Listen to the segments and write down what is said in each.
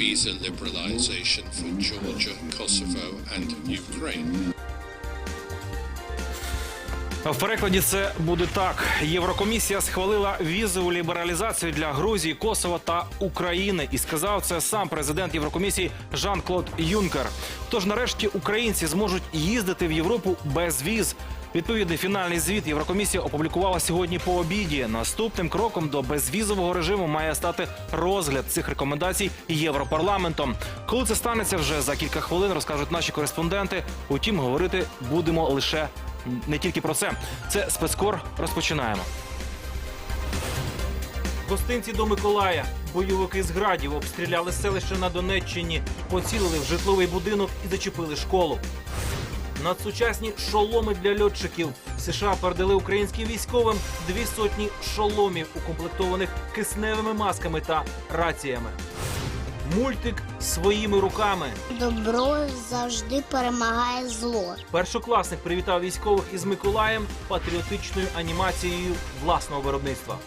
visa liberalisation for Georgia, Kosovo, and Ukraine. В перекладі це буде так: Єврокомісія схвалила візову лібералізацію для Грузії, Косова та України, і сказав це сам президент Єврокомісії Жан-Клод Юнкер. Тож, нарешті, українці зможуть їздити в Європу без віз. Відповідний фінальний звіт Єврокомісія опублікувала сьогодні по обіді. Наступним кроком до безвізового режиму має стати розгляд цих рекомендацій Європарламентом. Коли це станеться вже за кілька хвилин, розкажуть наші кореспонденти. Утім, говорити будемо лише не тільки про це. Це спецкор. Розпочинаємо. Гостинці до Миколая. Бойовики з градів обстріляли селище на Донеччині, поцілили в житловий будинок і зачепили школу. Надсучасні шоломи для льотчиків. США передали українським військовим дві сотні шоломів, укомплектованих кисневими масками та раціями. Мультик своїми руками. Добро завжди перемагає зло. Першокласник привітав військових із Миколаєм патріотичною анімацією власного виробництва.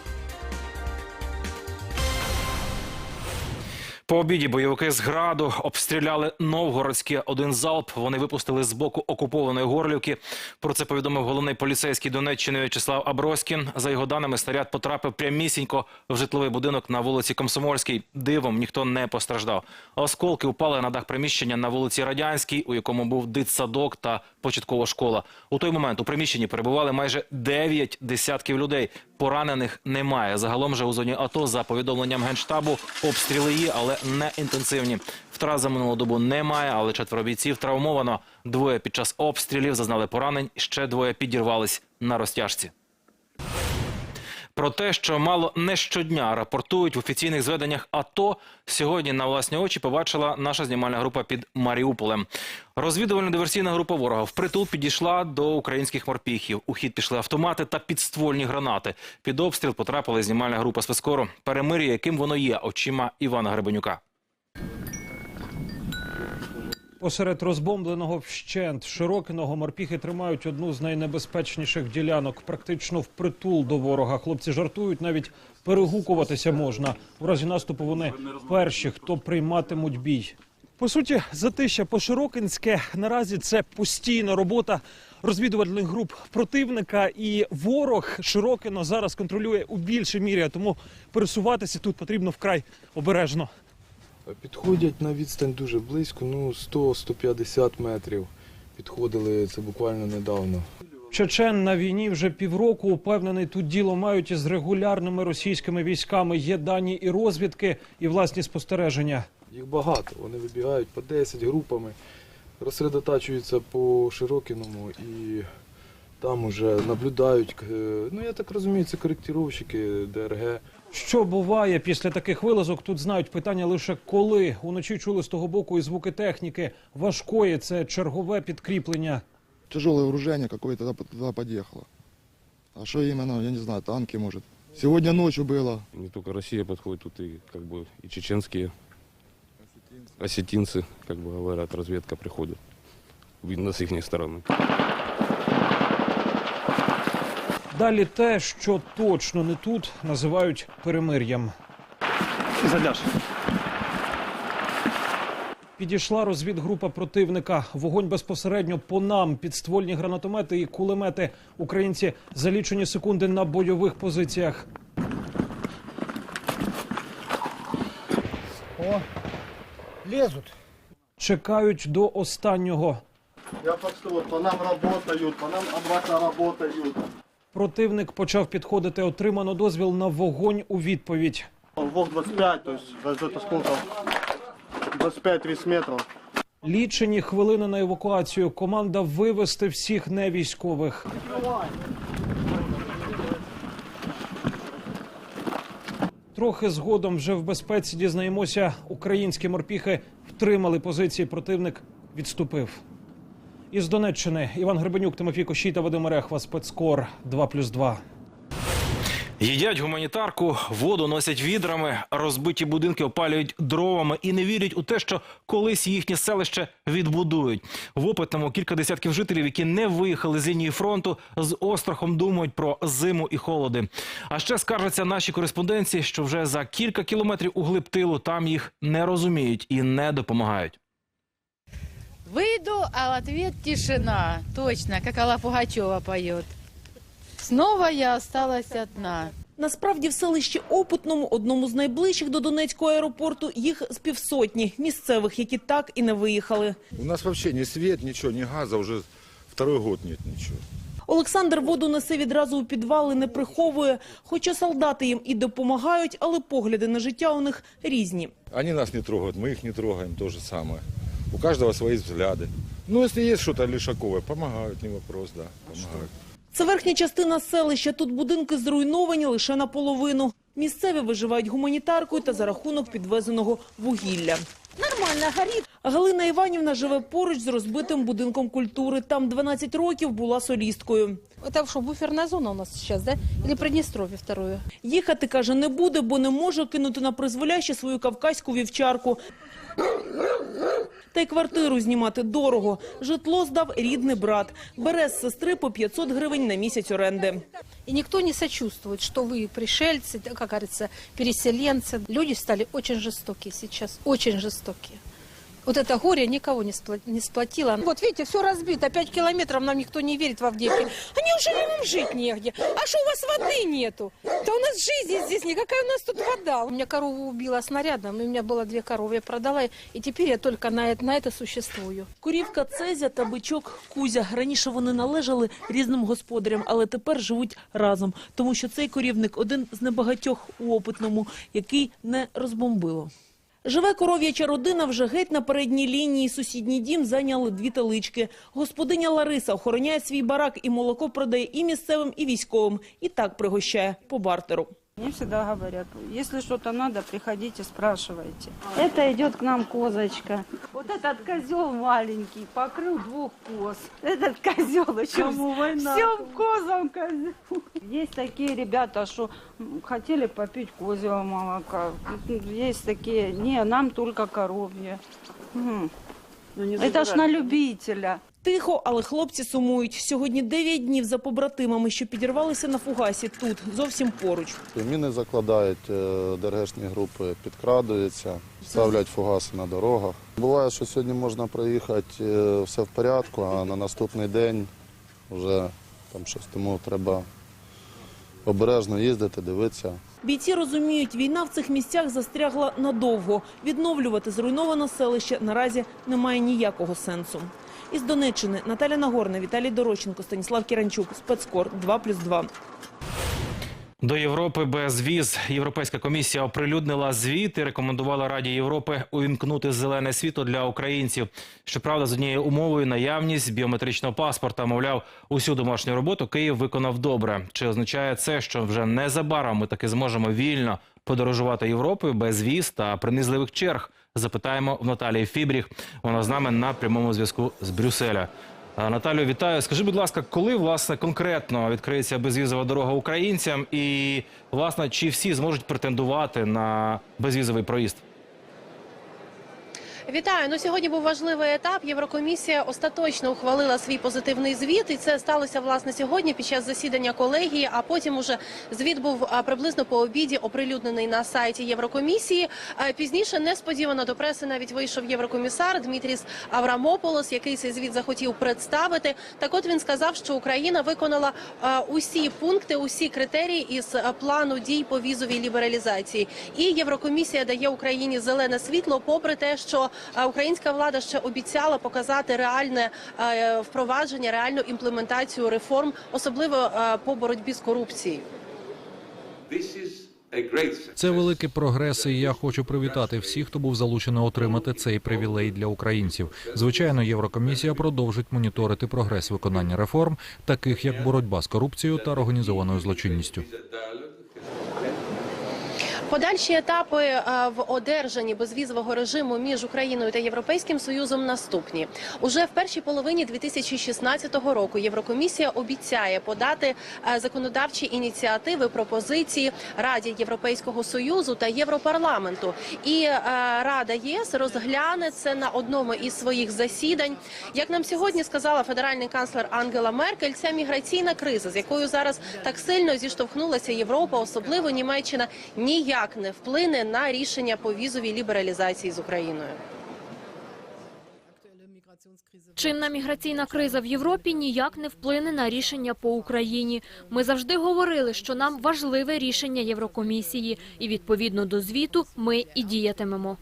По обіді бойовики з граду обстріляли Новгородське. Один залп вони випустили з боку окупованої Горлівки. Про це повідомив головний поліцейський Донеччини В'ячеслав Аброськін. За його даними, снаряд потрапив прямісінько в житловий будинок на вулиці Комсомольській. Дивом ніхто не постраждав. Осколки упали на дах приміщення на вулиці Радянській, у якому був дитсадок та початкова школа. У той момент у приміщенні перебували майже 9 десятків людей. Поранених немає. Загалом же у зоні АТО, за повідомленням генштабу, обстріли є, але не інтенсивні. Втрат за минулу добу немає, але четверо бійців травмовано. Двоє під час обстрілів зазнали поранень. Ще двоє підірвались на розтяжці. Про те, що мало не щодня рапортують в офіційних зведеннях АТО, сьогодні на власні очі побачила наша знімальна група під Маріуполем. Розвідувально-диверсійна група ворога впритул підійшла до українських морпіхів. У хід пішли автомати та підствольні гранати. Під обстріл потрапила знімальна група спецкору. Перемир'я, яким воно є, очима Івана Гребенюка. Посеред розбомбленого вщент Широкиного морпіхи тримають одну з найнебезпечніших ділянок, практично впритул до ворога. Хлопці жартують, навіть перегукуватися можна. У разі наступу вони перші, хто прийматимуть бій. По суті, затища по-широкинське наразі це постійна робота розвідувальних груп противника, і ворог Широкино зараз контролює у більшій мірі, тому пересуватися тут потрібно вкрай обережно. Підходять на відстань дуже близько, ну 100-150 метрів. Підходили це буквально недавно. Чечен на війні вже півроку. Упевнений, тут діло мають із регулярними російськими військами. Є дані і розвідки, і власні спостереження. Їх багато. Вони вибігають по 10 групами, розсередотачуються по Широкіному і там уже наблюдають. е, Ну я так розумію, це коректировщики ДРГ. Що буває після таких вилазок? Тут знають питання лише коли. Уночі чули з того боку і звуки техніки. Важкої це чергове підкріплення. тяжелое вооружение какое-то туда, туда подъехало. А что именно, я не знаю, танки, может. Сегодня ночью было. Не только Россия подходит, тут и как бы и чеченские осетинцы, как бы говорят, разведка приходит. Видно с их стороны. Далі те, що точно не тут, називають перемир'ям. Підійшла розвідгрупа противника. Вогонь безпосередньо по нам, підствольні гранатомети і кулемети. Українці за лічені секунди на бойових позиціях. О, лезут. Чекають до останнього. Я почти вот по нам работают, по нам обратно работают. Противник почав підходити. Отримано дозвіл на вогонь у відповідь. ВОГ-25, то есть сколько? 25-30 метров. Лічені хвилини на евакуацію. Команда вивести всіх невійськових. Трохи згодом вже в безпеці дізнаємося, українські морпіхи втримали позиції. Противник відступив. Із Донеччини Іван Гребенюк, Тимофій Кощій та Вадим Рехва, спецкор 2+,2. Їдять гуманітарку, воду носять відрами, розбиті будинки опалюють дровами і не вірять у те, що колись їхнє селище відбудують. В опитному кілька десятків жителів, які не виїхали з лінії фронту, з острахом думають про зиму і холоди. А ще скаржаться наші кореспонденції, що вже за кілька кілометрів у глиб тилу там їх не розуміють і не допомагають. Выйду, а в ответ тишина. Точно, как Алла Пугачева поет. Снова я осталась одна. Насправді в селищі Опитному, одному з найближчих до Донецького аеропорту, їх з півсотні місцевих, які так і не виїхали. У нас вообще ни свет, ничего, ни газа, уже второй год нет ничего. Олександр воду несе відразу у підвали, не приховує. Хоча солдати їм і допомагають, але погляди на життя у них різні. Они нас не трогают, мы их не трогаем, то же самое. У каждого свои взгляды. Ну, если есть что-то лишаковое, помогают, не вопрос, да, помогают. Це верхня частина селища. Тут будинки зруйновані лише наполовину. Місцеві виживають гуманітаркою та за рахунок підвезеного вугілля. Нормально, горит. Галина Іванівна живе поруч з розбитим будинком культури. Там 12 років була солісткою. Это что, буферная зона у нас сейчас, да? Или Приднестровье второе? Їхати, каже, не буде, бо не може кинути на призволяще свою кавказьку вівчарку. Та й квартиру знімати дорого. Житло здав рідний брат. Бере з сестри по 500 гривень на місяць оренди. И никто не сочувствует, что вы пришельцы, да, как говорится, переселенцы. Люди стали очень жестокие сейчас, очень жестокие. Вот это горе никого не, спла- не сплотило. Вот видите, все разбито, пять километров нам никто не верит в Авдеевке. А неужели вам жить негде? А что у вас воды нету? Да у нас жизни здесь нет, какая у нас тут вода? У меня корову убила снарядом, и у меня было две коровы, я продала, и теперь я только на это, на это существую. Корівка Цезя та бичок Кузя. Раніше вони належали різним господарям, але тепер живуть разом, тому що цей корівник один з небагатьох у опитному, який не розбомбило. Живе коров'яча родина вже геть на передній лінії. Сусідній дім зайняли дві талички. Господиня Лариса охороняє свій барак і молоко продає і місцевим, і військовим. І так пригощає по бартеру. Мне всегда говорят, если что-то надо, приходите, спрашивайте. Это идет к нам козочка. Вот этот козел маленький покрыл двух коз. Этот козел еще всем козам козел. Есть такие ребята, что хотели попить козьего молока. Есть такие, не, нам только коровье. М. Это ж на любителя. Тихо, але хлопці сумують. Сьогодні 9 днів за побратимами, що підірвалися на фугасі тут, зовсім поруч. Міни закладають, е, ДРГшні групи підкрадуються, ставлять фугаси на дорогах. Буває, що сьогодні можна проїхати, е, все в порядку, а на наступний день вже там щось. Тому треба обережно їздити, дивитися. Бійці розуміють, війна в цих місцях застрягла надовго. Відновлювати зруйноване селище наразі немає ніякого сенсу. Із Донеччини Наталя Нагорна, Віталій Дорощенко, Станіслав Кіранчук, Спецкор 2+,2. До Європи без віз Європейська комісія оприлюднила звіт і рекомендувала Раді Європи увімкнути зелене світло для українців. Щоправда, з однією умовою наявність біометричного паспорта. Мовляв, усю домашню роботу Київ виконав добре. Чи означає це, що вже незабаром ми таки зможемо вільно подорожувати Європою без віз та принизливих черг? Запитаємо в Наталії Фібріх. Вона з нами на прямому зв'язку з Брюсселя. А, Наталю, вітаю. Скажи, будь ласка, коли власне конкретно відкриється безвізова дорога українцям, і власне чи всі зможуть претендувати на безвізовий проїзд? Вітаю. Ну сьогодні був важливий етап. Єврокомісія остаточно ухвалила свій позитивний звіт, і це сталося власне сьогодні під час засідання колегії. А потім уже звіт був приблизно по обіді оприлюднений на сайті Єврокомісії. Пізніше несподівано до преси навіть вийшов єврокомісар Дмитріс Аврамополос, який цей звіт захотів представити. Так, от він сказав, що Україна виконала усі пункти, усі критерії із плану дій по візовій лібералізації. І Єврокомісія дає Україні зелене світло, попри те, що українська влада ще обіцяла показати реальне е, впровадження, реальну імплементацію реформ, особливо е, по боротьбі з корупцією. Це великий прогрес, і я хочу привітати всіх, хто був залучений отримати цей привілей для українців. Звичайно, Єврокомісія продовжить моніторити прогрес виконання реформ, таких як боротьба з корупцією та організованою злочинністю. Подальші етапи е, в одержанні безвізового режиму між Україною та Європейським Союзом наступні. Уже в першій половині 2016 року Єврокомісія обіцяє подати е, законодавчі ініціативи пропозиції Раді Європейського Союзу та Європарламенту. І е, Рада ЄС розгляне це на одному із своїх засідань. Як нам сьогодні сказала федеральний канцлер Ангела Меркель, ця міграційна криза, з якою зараз так сильно зіштовхнулася Європа, особливо Німеччина, ніяк не вплине на рішення по візовій лібералізації з Україною. Чинна міграційна криза в Європі ніяк не вплине на рішення по Україні. Ми завжди говорили, що нам важливе рішення Єврокомісії, і відповідно до звіту ми і діятимемо.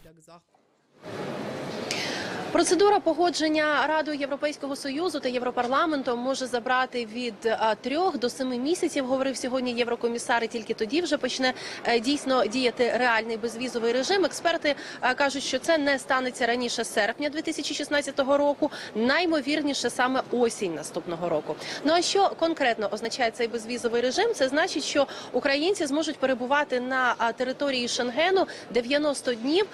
Процедура погодження Радою Європейського союзу та Європарламентом може забрати від трьох до семи місяців. Говорив сьогодні єврокомісар. і Тільки тоді вже почне е, дійсно діяти реальний безвізовий режим. Експерти е, кажуть, що це не станеться раніше серпня 2016 року. Наймовірніше саме осінь наступного року. Ну а що конкретно означає цей безвізовий режим? Це значить, що українці зможуть перебувати на території Шенгену 90 днів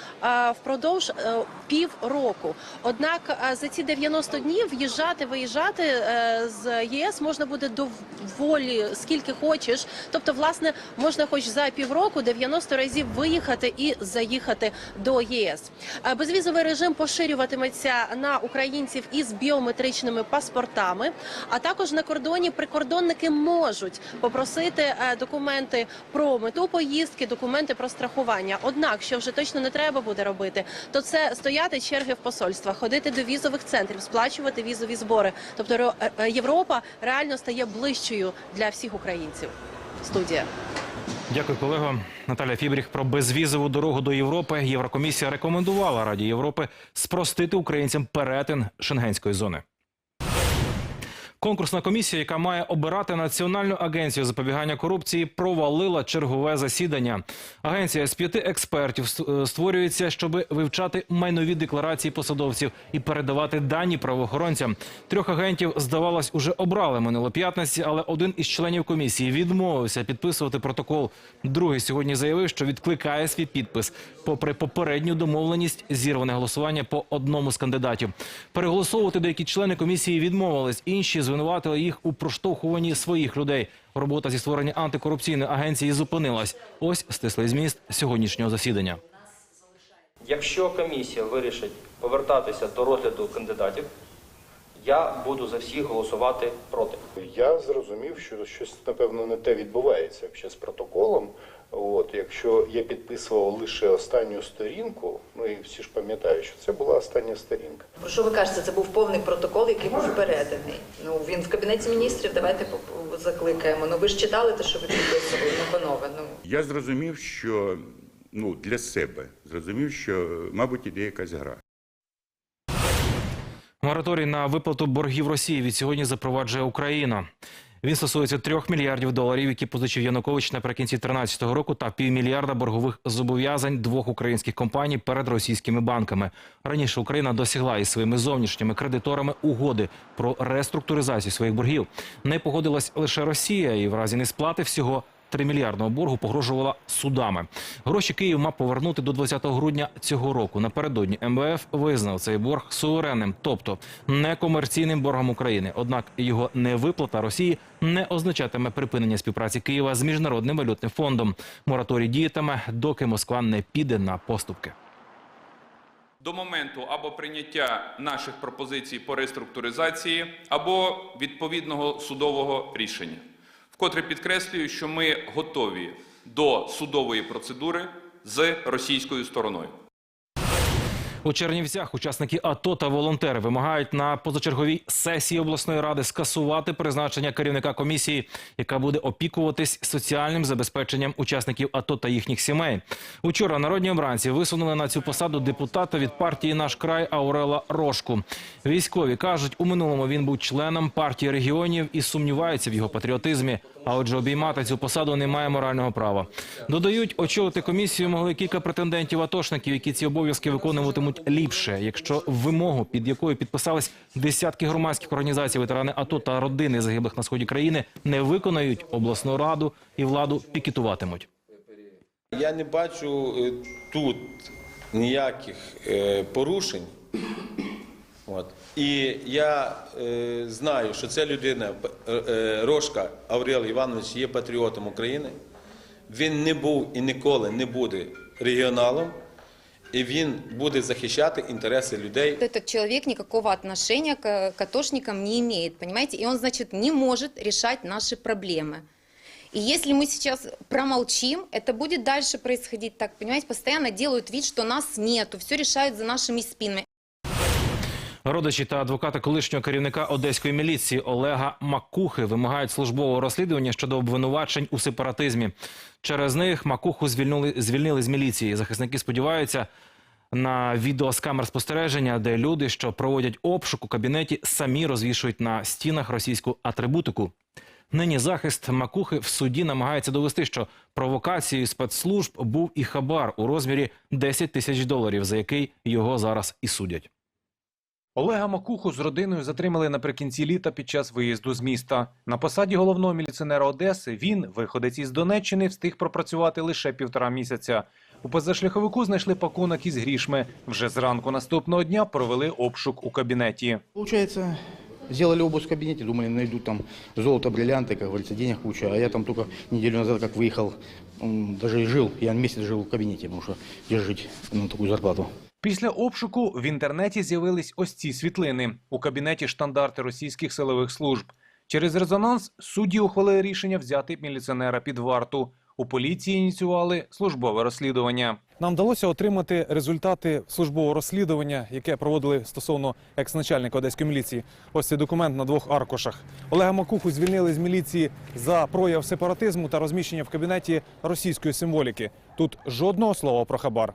впродовж е, півроку. Однак е, за ці 90 днів в'їжджати, виїжджати е, з ЄС можна буде доволі скільки хочеш. Тобто, власне, можна хоч за півроку 90 разів виїхати і заїхати до ЄС. Е, Безвізовий режим поширюватиметься на українців із біометричними паспортами, а також на кордоні прикордонники можуть попросити документи про мету поїздки, документи про страхування. Однак, що вже точно не треба буде робити, то це стояти черги в посольства, ходити до візових центрів, сплачувати візові збори. Тобто е, Європа реально стає ближчою для всіх українців. Студія. Дякую, колего. Наталя Фібріх про безвізову дорогу до Європи. Єврокомісія рекомендувала Раді Європи спростити українцям перетин шенгенської зони. Конкурсна комісія, яка має обирати Національну агенцію запобігання корупції, провалила чергове засідання. Агенція з п'яти експертів е, створюється, щоб вивчати майнові декларації посадовців і передавати дані правоохоронцям. Трьох агентів здавалось уже обрали минуло п'ятниці, але один із членів комісії відмовився підписувати протокол. Другий сьогодні заявив, що відкликає свій підпис, попри попередню домовленість зірване голосування по одному з кандидатів. Переголосовувати деякі члени комісії відмовились. Інші звинуватили їх у проштовхуванні своїх людей. Робота зі створення антикорупційної агенції зупинилась. Ось стислий зміст сьогоднішнього засідання. Якщо комісія вирішить повертатися до розгляду кандидатів, я буду за всіх голосувати проти. Я зрозумів, що щось напевно не те відбувається ще з протоколом. От якщо я підписував лише останню сторінку, ну і всі ж пам'ятають, що це була остання сторінка. Про що ви кажете? Це був повний протокол, який був переданий. Ну він в кабінеті міністрів. Давайте закликаємо. Ну ви ж читали те, що ви підписували. Ну панове, ну Я зрозумів, що ну для себе зрозумів, що мабуть іде якась гра. Мораторій на виплату боргів Росії від сьогодні запроваджує Україна. Він стосується трьох мільярдів доларів, які позичив Янукович наприкінці 2013 року, та півмільярда боргових зобов'язань двох українських компаній перед російськими банками. Раніше Україна досягла із своїми зовнішніми кредиторами угоди про реструктуризацію своїх боргів. Не погодилась лише Росія, і в разі несплати всього 3 мільярдного боргу погрожувала судами. Гроші Київ мав повернути до 20 грудня цього року. Напередодні МВФ визнав цей борг суверенним, тобто некомерційним боргом України. Однак його невиплата Росії не означатиме припинення співпраці Києва з міжнародним валютним фондом. Мораторій діятиме, доки Москва не піде на поступки. до моменту або прийняття наших пропозицій по реструктуризації, або відповідного судового рішення. Вкотре підкреслюю, що ми готові до судової процедури з російською стороною. У Чернівцях учасники АТО та волонтери вимагають на позачерговій сесії обласної ради скасувати призначення керівника комісії, яка буде опікуватись соціальним забезпеченням учасників АТО та їхніх сімей. Учора народні обранці висунули на цю посаду депутата від партії Наш край Аурела Рожку. Військові кажуть, у минулому він був членом партії регіонів і сумніваються в його патріотизмі. А отже, обіймати цю посаду немає морального права. Додають, очолити комісію могли кілька претендентів атошників, які ці обов'язки виконуватимуть ліпше, якщо вимогу, під якою підписались десятки громадських організацій, ветерани АТО та родини загиблих на сході країни, не виконають обласну раду і владу пікетуватимуть. Я не бачу е, тут ніяких е, порушень. От. І я е, знаю, що ця людина, е, е, Рожка Аврел Іванович, є патріотом України. Він не був і ніколи не буде регіоналом, і він буде захищати інтереси людей. Этот человек никакого отношения к катошникам не имеет, понимаете? И он, значит, не может решать наши проблемы. И если мы сейчас промолчим, это будет дальше происходить так, понимаете? Постоянно делают вид, что нас нету, все решают за нашими спинами. Родичі та адвокати колишнього керівника одеської міліції Олега Макухи вимагають службового розслідування щодо обвинувачень у сепаратизмі. Через них Макуху звільнили, звільнили з міліції. Захисники сподіваються на відео з камер спостереження, де люди, що проводять обшук у кабінеті, самі розвішують на стінах російську атрибутику. Нині захист Макухи в суді намагається довести, що провокацією спецслужб був і хабар у розмірі 10 тисяч доларів, за який його зараз і судять. Олега Макуху з родиною затримали наприкінці літа під час виїзду з міста. На посаді головного міліціонера Одеси він, виходець із Донеччини, встиг пропрацювати лише півтора місяця. У позашляховику знайшли пакунок із грішми. Вже зранку наступного дня провели обшук у кабінеті. Получается, сделали обыск в кабинете, думали, найдут там золото, бриллианты, как говорится, денег куча. А я там только неделю назад, как выехал, м, даже и жил, я месяц жил в кабинете, потому что где жить на такую зарплату. Після обшуку в інтернеті з'явились ось ці світлини у кабінеті штандарти російських силових служб. Через резонанс судді ухвалили рішення взяти міліціонера під варту. У поліції ініціювали службове розслідування. Нам вдалося отримати результати службового розслідування, яке проводили стосовно екс-начальника одеської міліції. Ось цей документ на двох аркушах. Олега Макуху звільнили з міліції за прояв сепаратизму та розміщення в кабінеті російської символіки. Тут жодного слова про хабар.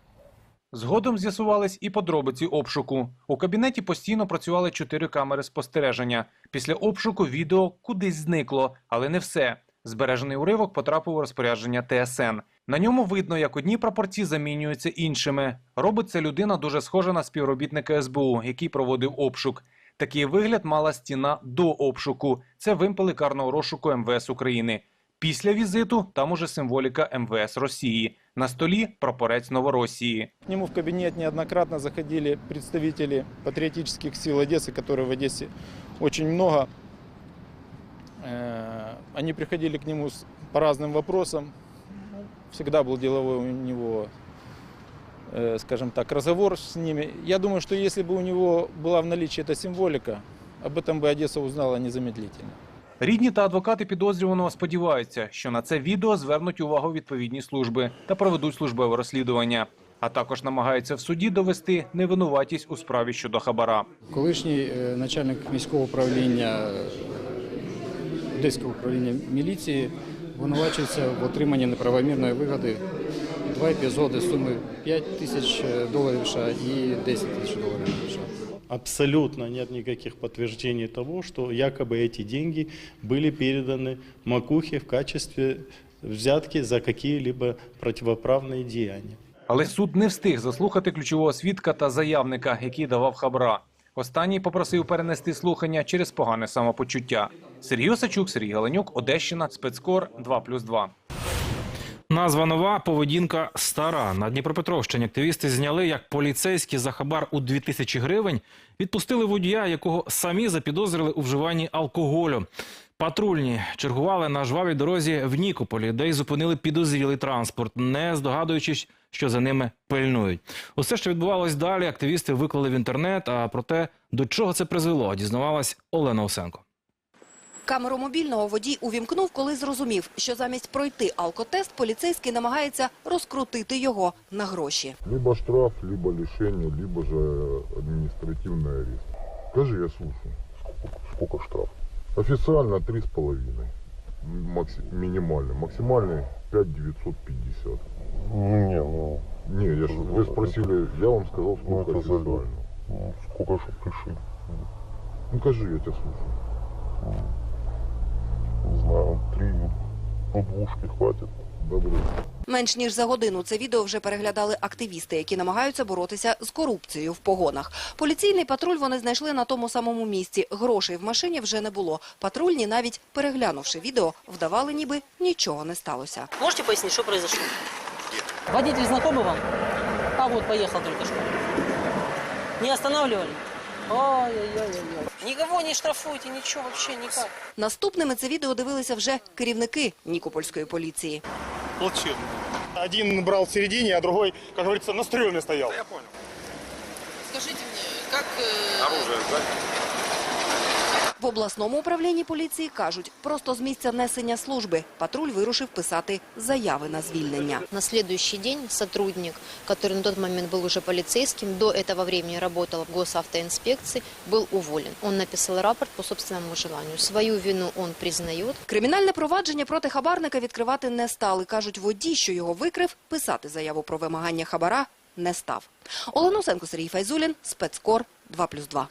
Згодом з'ясувались і подробиці обшуку. У кабінеті постійно працювали чотири камери спостереження. Після обшуку відео кудись зникло, але не все. Збережений уривок потрапив у розпорядження ТСН. На ньому видно, як одні прапорці замінюються іншими. Робить це людина дуже схожа на співробітника СБУ, який проводив обшук. Такий вигляд мала стіна до обшуку. Це вимпели карного розшуку МВС України. Після візиту там уже символіка МВС Росії. На столі прапорець Новоросії. К нему в кабинет неоднократно заходили представители патриотических сил Одессы, которые в Одессе очень много. Э, Они приходили к нему с- по разным вопросам. Ну, Всегда был деловой у него, э, скажем так, разговор с ними. Я думаю, что если бы у него была в наличии эта символика, об этом бы Одесса узнала незамедлительно. Рідні та адвокати підозрюваного сподіваються, що на це відео звернуть увагу відповідні служби та проведуть службове розслідування. А також намагаються в суді довести невинуватість у справі щодо хабара. Колишній е, начальник міського управління е, Одеського управління міліції винувачується в отриманні неправомірної вигоди. Два епізоди суми 5 тисяч доларів США і 10 тисяч доларів США Абсолютно нет никаких подтверждений того, что якобы эти деньги были переданы Макухе в качестве взятки за какие-либо противоправные деяния. Але суд не встиг заслухати ключового свідка та заявника, який давав хабра. Останній попросив перенести слухання через погане самопочуття. Сергій Осачук, Сергій Галенюк, Одещина, спецкор 2+,2. Назва нова, поведінка стара. На Дніпропетровщині активісти зняли, як поліцейські за хабар у 2000 гривень відпустили водія, якого самі запідозрили у вживанні алкоголю. Патрульні чергували на жвавій дорозі в Нікополі, де й зупинили підозрілий транспорт, не здогадуючись, що за ними пильнують. Усе, що відбувалось далі, активісти виклали в інтернет. А про те, до чого це призвело, дізнавалась Олена Осенко. Камеру мобільного водій увімкнув, коли зрозумів, що замість пройти алкотест, поліцейський намагається розкрутити його на гроші. Либо штраф, либо лишение, либо же административный арест. Скажи, я слушаю. Сколько, сколько штраф? Официально 3,5. Макси, минимальный. Максимальный 5,950. Не, ну... Не, я ж, вы спросили, я вам сказал, сколько ну, официально. Ну, сколько же пиши? Ну, скажи, я тебя слушаю. Не знаю, три, ну, двушки хватит. Добре. Менш ніж за годину це відео вже переглядали активісти, які намагаються боротися з корупцією в погонах. Поліційний патруль вони знайшли на тому самому місці. Грошей в машині вже не було. Патрульні, навіть переглянувши відео, вдавали, ніби нічого не сталося. Можете пояснить, что произошло? Водитель знакомый вам? А вот, поехал только что. Не останавливали? Ой-ой-ой. Нікого не штрафуйте, нічого вообще ніяк. Наступними це відео дивилися вже керівники Нікопольської поліції. Плачевно. Один брав в середині, а другий, як говориться, на стрьомі стояв. Я понял. Скажіть мені, як... Оружие, да? В обласному управлінні поліції кажуть, просто з місця несення служби патруль вирушив писати заяви на звільнення. На следующий день сотрудник, который на тот момент был уже полицейским, до этого времени работал в госавтоинспекции, был уволен. Он написал рапорт по собственному желанию. Свою вину он признает. Кримінальне провадження проти хабарника відкривати не стали. Кажуть, водій, що його викрив, писати заяву про вимагання хабара не став. Олена Осенко, Сергій Файзулін, спецкор 2+,2.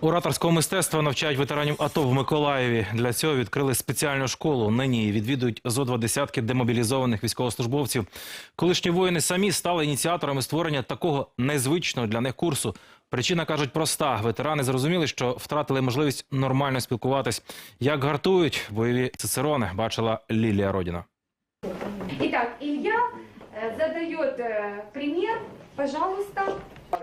Ораторського мистецтва навчають ветеранів АТО в Миколаєві. Для цього відкрили спеціальну школу. Нині відвідують зо два десятки демобілізованих військовослужбовців. Колишні воїни самі стали ініціаторами створення такого незвичного для них курсу. Причина кажуть проста: ветерани зрозуміли, що втратили можливість нормально спілкуватись. Як гартують бойові цицерони, бачила Лілія Родіна. Итак, Илья э, задает э, пример, пожалуйста.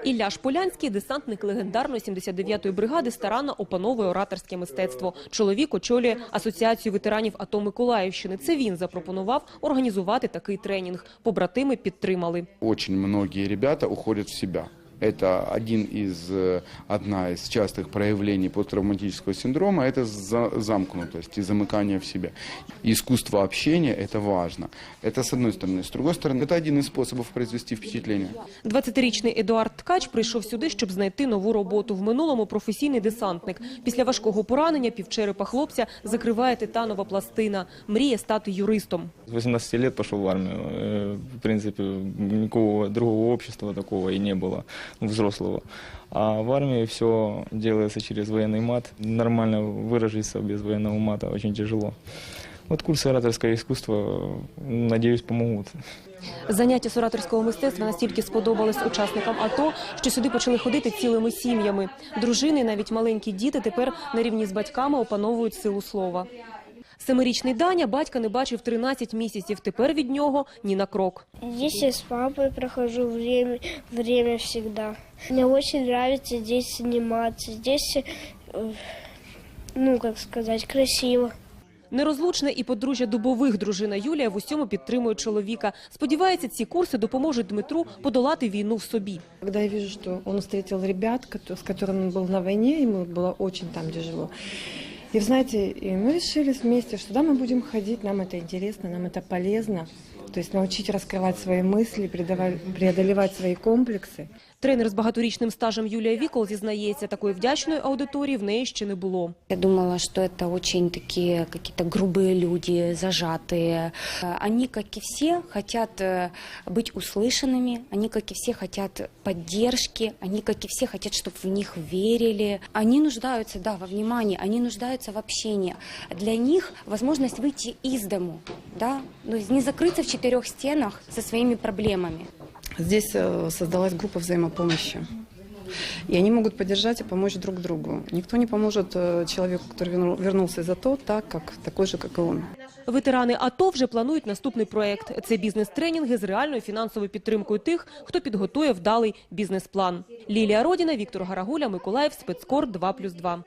Ілля Шполянський, десантник легендарної 79-ї бригади, старанно опановує ораторське мистецтво. Чоловік очолює асоціацію ветеранів АТО Миколаївщини. Це він запропонував організувати такий тренінг. Побратими підтримали. Очень багато ребята уходять в себя Это один из, э, одна из частых проявлений посттравматического синдрома – это за- замкнутость и замыкание в себя. Искусство общения – это важно. Это с одной стороны. С другой стороны, это один из способов произвести впечатление. 20-річний Едуард Ткач прийшов сюди, щоб знайти нову роботу. В минулому професійний десантник. Після важкого поранення півчерепа хлопця закриває титанова пластина. Мріє стати юристом. С 18 лет пошел в армию. Э, В принципе, никакого другого общества такого и не было, ну, взрослого. А в армии все делается через военный мат. Нормально выразиться без военного мата очень тяжело. Вот курсы ораторского искусства, надеюсь, помогут. Заняття з ораторського мистецтва настільки сподобались учасникам АТО, що сюди почали ходити цілими сім'ями. Дружини, і навіть маленькі діти тепер на рівні з батьками опановують силу слова. Семирічний Даня батька не бачив 13 місяців. Тепер від нього ні на крок. Здесь я с папой прохожу время, время всегда. Мне очень нравится здесь заниматься. Здесь, э, ну, как сказать, красиво. Нерозлучне і подружжя дубових дружина Юлія в усьому підтримує чоловіка. Сподівається, ці курси допоможуть Дмитру подолати війну в собі. Когда я вижу, что он встретил ребят, кото- с которыми он был на войне, ему было очень там тяжело. И, вы знаете, и мы решили вместе, что да, мы будем ходить, нам это интересно, нам это полезно. То есть научить раскрывать свои мысли, преодолевать- преодолевать свои комплексы. Тренер з багаторічним стажем Юлія Вікол зізнається, такої вдячної аудиторії в неї ще не було. Я думала, что это очень такие какие-то грубые люди, зажатые. Э, Они, как и все, хотят э, быть услышанными, они, как и все, хотят поддержки, они, как и все, хотят, чтобы в них верили. Они нуждаются, да, во внимании, они нуждаются в общении. Для них возможность выйти из дому, да, то есть не закрыться в четырех стенах со своими проблемами. Здесь э, создалась группа взаимопомощи. И они могут поддержать и помочь друг другу. Никто не поможет э, человеку, который вернул- вернулся из АТО, так как такой же, как и он. Ветерани АТО вже планують наступний проект. Це бізнес-тренінги з реальною фінансовою підтримкою тих, хто підготує вдалий бізнес-план. Лілія Родіна, Віктор Гарагуля, Миколаїв, спецкор 2+,2.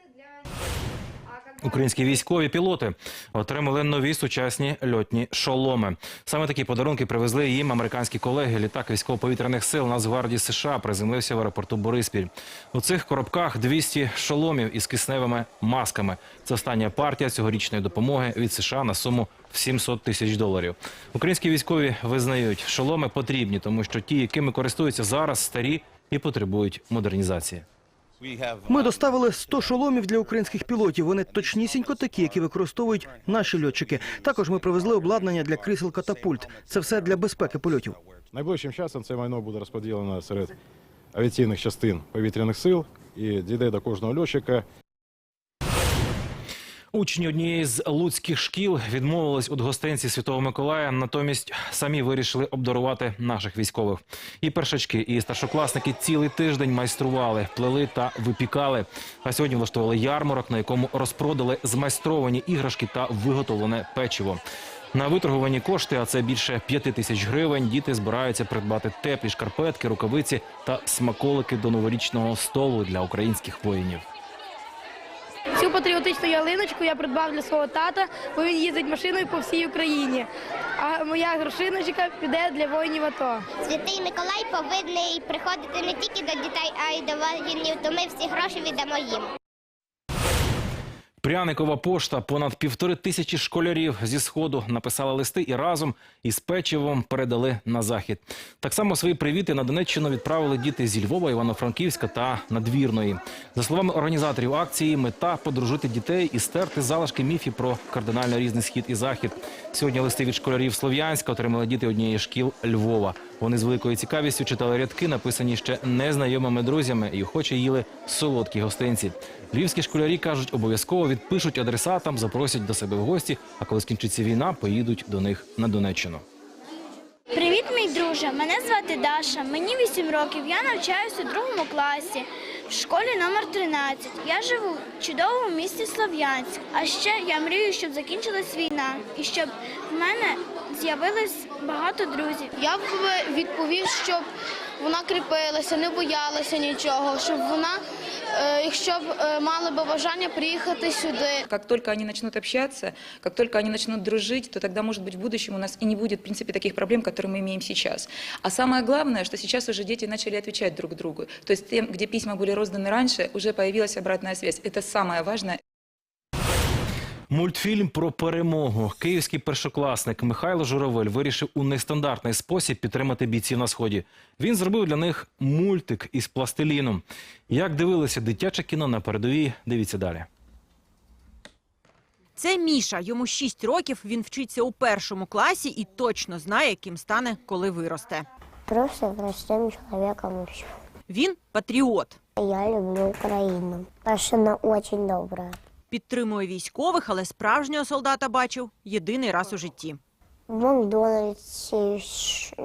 Українські військові пілоти отримали нові сучасні льотні шоломи. Саме такі подарунки привезли їм американські колеги. Літак військово-повітряних сил Нацгвардії США приземлився в аеропорту Бориспіль. У цих коробках 200 шоломів із кисневими масками. Це остання партія цьогорічної допомоги від США на суму в 700 тисяч доларів. Українські військові визнають, шоломи потрібні, тому що ті, якими користуються зараз, старі і потребують модернізації. Ми доставили 100 шоломів для українських пілотів. Вони точнісінько такі, які використовують наші льотчики. Також ми привезли обладнання для крісел катапульт. Це все для безпеки польотів. Найближчим часом це майно буде розподілено серед авіаційних частин повітряних сил і дійде до кожного льотчика. Учні однієї з луцьких шкіл відмовились від гостинці Святого Миколая, натомість самі вирішили обдарувати наших військових. І першачки, і старшокласники цілий тиждень майстрували, плели та випікали. А сьогодні влаштували ярмарок, на якому розпродали змайстровані іграшки та виготовлене печиво. На виторговані кошти, а це більше п'яти тисяч гривень, діти збираються придбати теплі шкарпетки, рукавиці та смаколики до новорічного столу для українських воїнів. Цю патріотичну ялиночку я придбав для свого тата, бо він їздить машиною по всій Україні. А моя грошиночка піде для воїнів АТО. Святий Миколай повинний приходити не тільки до дітей, а й до воїнів, то ми всі гроші віддамо їм. Пряникова пошта понад півтори тисячі школярів зі сходу написали листи і разом із печивом передали на захід. Так само свої привіти на Донеччину відправили діти зі Львова, Івано-Франківська та Надвірної. За словами організаторів акції, мета подружити дітей і стерти залишки міфів про кардинально різний схід і захід. Сьогодні листи від школярів Слов'янська отримали діти однієї шкіл Львова. Вони з великою цікавістю читали рядки, написані ще незнайомими друзями, і охоче їли солодкі гостинці. Львівські школярі кажуть, обов'язково відпишуть адресатам, запросять до себе в гості. А коли скінчиться війна, поїдуть до них на Донеччину. Привіт, мій друже. Мене звати Даша. Мені 8 років. Я навчаюся у другому класі в школі номер 13. Я живу в чудовому місті Слов'янськ. А ще я мрію, щоб закінчилась війна і щоб в мене з'явилось багато друзів. Я б відповів, щоб вона кріпилася, не боялася нічого, щоб вона, е, якщо б е, мала би бажання приїхати сюди. Как только они начнут общаться, как только они начнут дружить, то тогда, может быть, в будущем у нас и не будет, в принципе, таких проблем, которые мы имеем сейчас. А самое главное, что сейчас уже дети начали отвечать друг другу. То есть тем, где письма были розданы раньше, уже появилась обратная связь. Это самое важное. Мультфільм про перемогу. Київський першокласник Михайло Журавель вирішив у нестандартний спосіб підтримати бійців на сході. Він зробив для них мультик із пластиліном. Як дивилися дитяче кіно на передовій? Дивіться далі. Це Міша. Йому 6 років. Він вчиться у першому класі і точно знає, ким стане, коли виросте. Просто простим чоловіком. Він патріот. Я люблю Україну. Машина дуже добра. Підтримує військових, але справжнього солдата бачив єдиний раз у житті. В Макдональдсі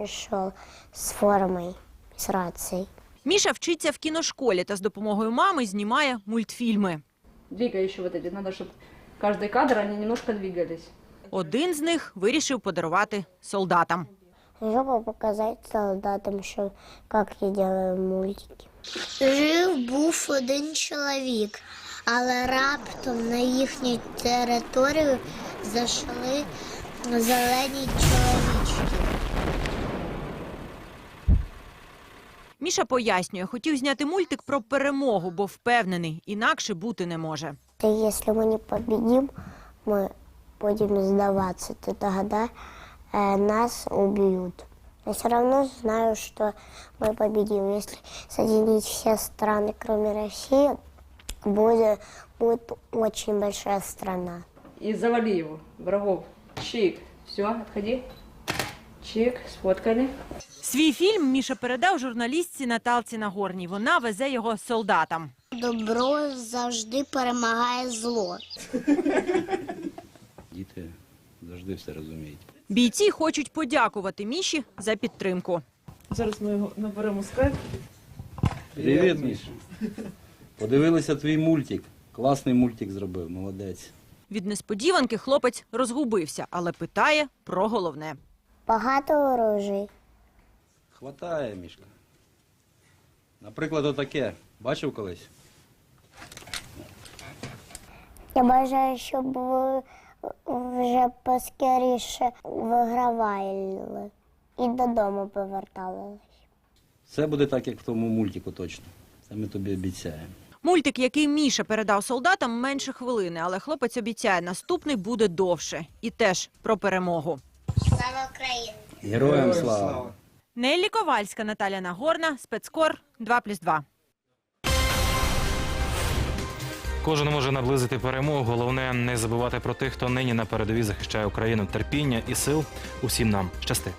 йшов з формою, з рацією. Міша вчиться в кіношколі та з допомогою мами знімає мультфільми. Двигай еще вот эти. Надо, чтобы каждый кадр, они немножко двигались. Один з них вирішив подарувати солдатам. Щоб показати солдатам, що як я роблю мультики. Жив був один чоловік, але раптом на їхню територію зайшли зелені чоловічки. Міша пояснює, хотів зняти мультик про перемогу, бо впевнений, інакше бути не може. Та якщо ми не победим, ми будемо здаватися, то тоді е, нас убьют. Я все равно знаю, что мы победим. Если соединить все страны, кроме России, будет, будет очень большая страна. И завали его, врагов. Чик. Все, отходи. Чик, сфоткали. Свій фільм Міша передав журналістці Наталці Нагорній. Вона везе його солдатам. Добро завжди перемагає зло. Діти завжди все розуміють. Бійці хочуть подякувати Міші за підтримку. Зараз ми його наберемо скайп. Привіт, Міш. Подивилися твій мультик. Класний мультик зробив, молодець. Від несподіванки хлопець розгубився, але питає про головне. Багато ворожий. Хватає, Мішка. Наприклад, отаке. Бачив колись? Я бажаю, щоб ви вже поскоріше вигравали і додому повертались. Все буде так, як в тому мультику точно. Це ми тобі обіцяємо. Мультик, який Міша передав солдатам, менше хвилини, але хлопець обіцяє, наступний буде довше. І теж про перемогу. Слава Україні! Героям слава! Неллі Ковальська, Наталя Нагорна, спецкор 2+,2. Кожен може наблизити перемогу. Головне не забувати про тих, хто нині на передовій захищає Україну. Терпіння і сил усім нам. Щасти.